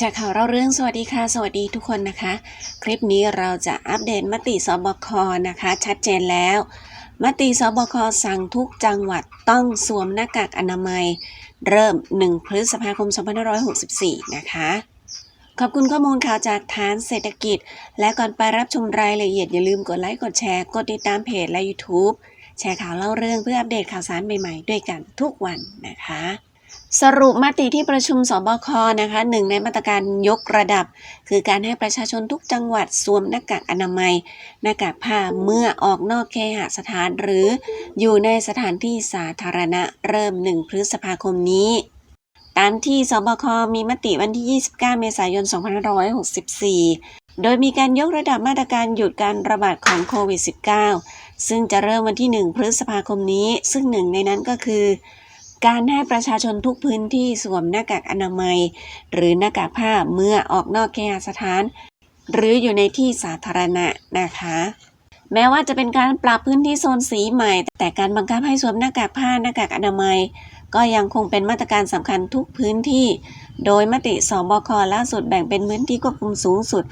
จากข่าวเราเรื่องสวัสดีค่ะ สวัสดีทุกคนนะคะ คลิปนี้เราจะอัปเดตมติสบคนะคะ ชัดเจนแล้ว มติสบคสั่งทุกจังหวัดต้องสวมหน้ากากอนามัย เริ่ม 1 พฤษภาคม 2564 นะคะ ขอบคุณข้อมูลข่าวจากฐานเศรษฐกิจ และก่อนไปรับชมรายละเอียดอย่าลืมกดไลค์กดแชร์กดติดตามเพจและ YouTube แชร์ข่าวเล่าเรื่องเพื่ออัปเดตข่าวสารใหม่ๆ ด้วยกันทุกวันนะคะ สรุปมติที่ประชุมสบคนะคะหนึ่งในมาตรการยกระดับ คือการให้ประชาชนทุกจังหวัดสวมหน้ากากอนามัย หน้ากากผ้าเมื่อออกนอกเคหสถานหรืออยู่ในสถานที่สาธารณะเริ่ม 1 พฤษภาคมนี้ ตามที่สบคมีมติวันที่ 29 เมษายน 2564 โดยมีการยกระดับมาตรการหยุดการระบาดของโควิด -19 ซึ่งจะเริ่มวันที่ 1 พฤษภาคมนี้ ซึ่งหนึ่งในนั้นก็คือ การให้ประชาชนทุกพื้นที่สวมหน้ากากอนามัย หรือหน้ากากผ้าเมื่อออกนอกเคหสถาน หรืออยู่ในที่สาธารณะนะคะ แม้ว่าจะเป็นการปรับพื้นที่โซนสีใหม่ แต่การบังคับให้สวมหน้ากากผ้าหน้ากากอนามัย ก็ยังคงเป็นมาตรการสำคัญทุกพื้นที่ โดยมติสบคล่าสุดแบ่งเป็นพื้นที่ควบคุมสูงสุด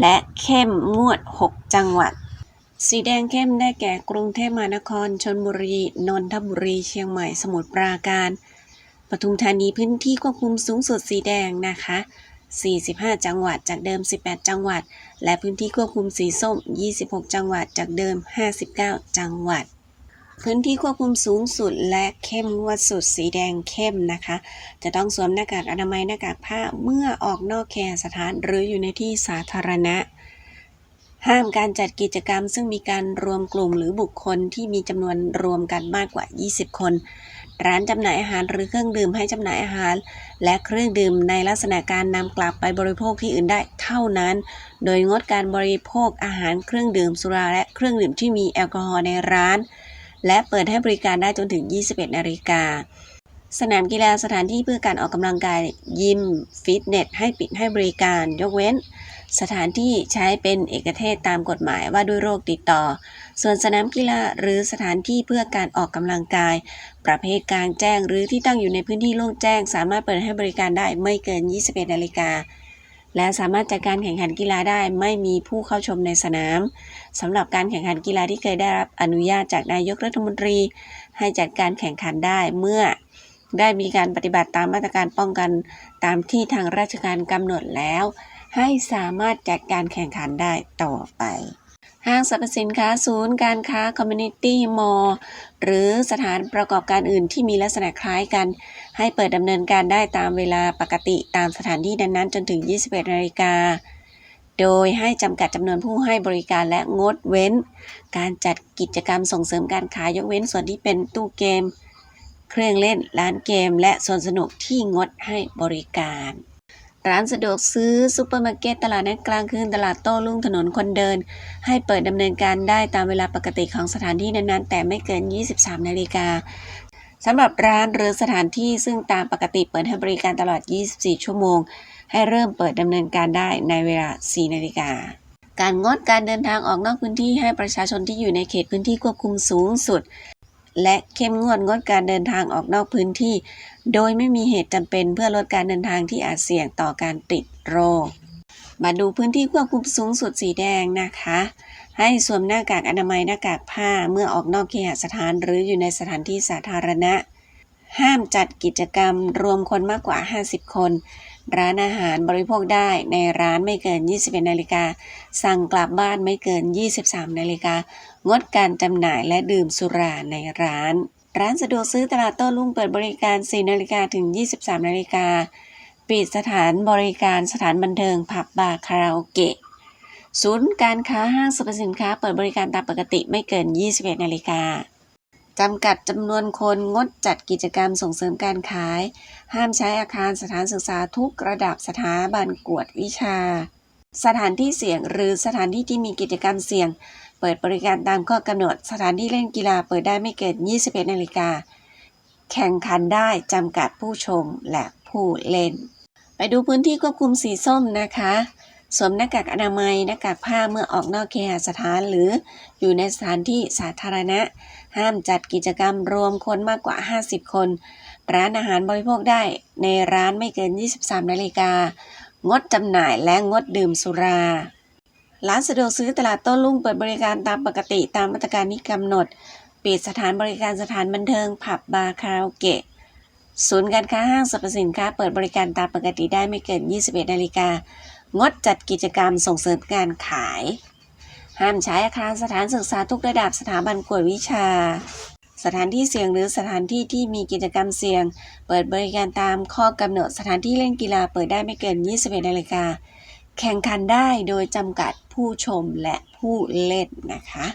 และเข้มงวด 6 จังหวัด สีแดงเข้มได้แก่กรุงเทพมหานคร ชนบุรี นนทบุรี เชียงใหม่ สมุทรปราการ ปทุมธานีพื้นที่ควบคุมสูงสุดสีแดงนะคะ 45 จังหวัดจากเดิม 18 จังหวัด และพื้นที่ควบคุมสีส้ม 26 จังหวัดจากเดิม 59 จังหวัด พื้นที่ควบคุมสูงสุดและเข้มงวดสุดสีแดงเข้มนะคะ จะต้องสวมหน้ากากอนามัยหน้ากากผ้าเมื่อออกนอกแคสถานหรืออยู่ในที่สาธารณะ ห้ามการจัดกิจกรรม ซึ่งมีการรวมกลุ่มหรือบุคคลที่มีจำนวนรวมกันมากกว่า 20 คน ร้านจำหน่ายอาหารหรือเครื่องดื่มให้จำหน่ายอาหาร และเครื่องดื่มในลักษณะการนำกลับไปบริโภคที่อื่นได้เท่านั้น โดยงดการบริโภคอาหารเครื่องดื่มสุราและเครื่องดื่มที่มีแอลกอฮอล์ในร้าน และเปิดให้บริการได้จนถึง 21 นาฬิกาสนามกีฬาสถานที่เพื่อการออกกำลังกายยิม ฟิตเนส ให้ปิดให้บริการ ยกเว้น สถานที่ใช้เป็นเอกเทศตามกฎหมายว่าด้วยโรคติดต่อ ส่วนสนามกีฬาหรือสถานที่เพื่อการออกกำลังกาย ประเภทกลางแจ้งหรือที่ตั้งอยู่ในพื้นที่โล่งแจ้ง สามารถเปิดให้บริการได้ไม่เกิน 21 นาฬิกาและสามารถจัดการแข่งขันกีฬาได้ไม่มีผู้เข้าชมในสนามสำหรับการแข่งขันกีฬาที่เคยได้รับอนุญาตจากนายกรัฐมนตรี ให้จัดการแข่งขันได้เมื่อ ได้มีการปฏิบัติตามมาตรการป้องกันตามที่ทางราชการกำหนดแล้ว ให้สามารถจัดการแข่งขันได้ต่อไป ห้างสรรพสินค้าศูนย์การค้าคอมมูนิตี้มอลล์หรือสถานประกอบการอื่นที่มีลักษณะคล้ายกัน ให้เปิดดำเนินการได้ตามเวลาปกติตามสถานที่นั้นๆ จนถึง 21นาฬิกาโดยให้จำกัดจำนวนผู้ให้บริการและงดเว้น การจัดกิจกรรมส่งเสริมการขายยกเว้นส่วนที่เป็นตู้เกม เครื่องเล่นร้านเกม และสวนสนุกที่งดให้บริการ ร้านสะดวกซื้อซูเปอร์มาร์เก็ตตลาดนัดกลางคืนตลาดโต้รุ่งถนนคนเดิน ให้เปิดดำเนินการได้ตามเวลาปกติของสถานที่นั้นๆ แต่ไม่เกิน 23 นาฬิกาสำหรับร้านหรือสถานที่ซึ่งตามปกติเปิดให้บริการตลอด 24 ชั่วโมง ให้เริ่มเปิดดำเนินการได้ในเวลา 4 นาฬิกาการงดการเดินทางออกนอกพื้นที่ให้ประชาชนที่อยู่ในเขตพื้นที่ควบคุมสูงสุด และเข้มงวดงดการเดินทางออกนอกพื้นที่ โดยไม่มีเหตุจำเป็นเพื่อลดการเดินทางที่อาจเสี่ยงต่อการติดโรค มาดูพื้นที่ควบคุมสูงสุดสีแดงนะคะ ให้สวมหน้ากากอนามัยหน้ากากผ้าเมื่อออกนอกเคหสถานหรืออยู่ในสถานที่สาธารณะ ห้ามจัดกิจกรรมรวมคนมากกว่า 50 คน ร้านอาหารบริโภคได้ในร้านไม่เกิน 21นาฬิกาสั่งกลับบ้านไม่เกิน 23นาฬิกา งดการจำหน่ายและดื่มสุราในร้าน ร้านสะดวกซื้อตลาดโต้รุ่งเปิดบริการ 4 นาฬิกาถึง 23 นาฬิกา ปิดสถานบริการสถานบันเทิงผับบาร์คาราโอเกะ ศูนย์การค้าห้างสรรพสินค้าเปิดบริการตามปกติไม่เกิน 21 นาฬิกาจำกัดจำนวนคนงดจัดกิจกรรมส่งเสริมการขาย ห้ามใช้อาคารสถานศึกษาทุกระดับสถาบันกวดวิชา สถานที่เสี่ยงหรือสถานที่ที่มีกิจกรรมเสี่ยง เปิดบริการตามข้อกำหนด สถานที่เล่นกีฬาเปิดได้ไม่เกิน 21 นาฬิกา แข่งขันได้จำกัดผู้ชมและผู้เล่น ไปดูพื้นที่ควบคุมสีส้มนะคะ สวมหน้ากากอนามัยหน้ากากผ้าเมื่อออกนอกเคหสถานหรืออยู่ในสถานที่สาธารณะ ห้ามจัดกิจกรรมรวมคนมากกว่า 50 คน ร้านอาหารบริโภคได้ในร้านไม่เกิน 23 นาฬิกางดจำหน่ายและงดดื่มสุรา ร้านสะดวกซื้อตลาดโต้รุ่งเปิดบริการตามปกติตามมาตรการที่กำหนด ปิดสถานบริการสถานบันเทิง ผับบาร์คาราโอเกะ ศูนย์การค้าห้างสรรพสินค้า เปิดบริการตามปกติได้ไม่เกิน 21 นาฬิกา งดจัดกิจกรรมส่งเสริมการขาย ห้ามใช้อาคารสถานศึกษาทุกระดับสถาบันกวดวิชา สถานที่เสี่ยงหรือสถานที่ที่มีกิจกรรมเสี่ยง เปิดบริการตามข้อกำหนดสถานที่เล่นกีฬาเปิดได้ไม่เกิน 21 นาฬิกา แข่งขันได้โดยจำกัดผู้ชมและผู้เล่นนะคะ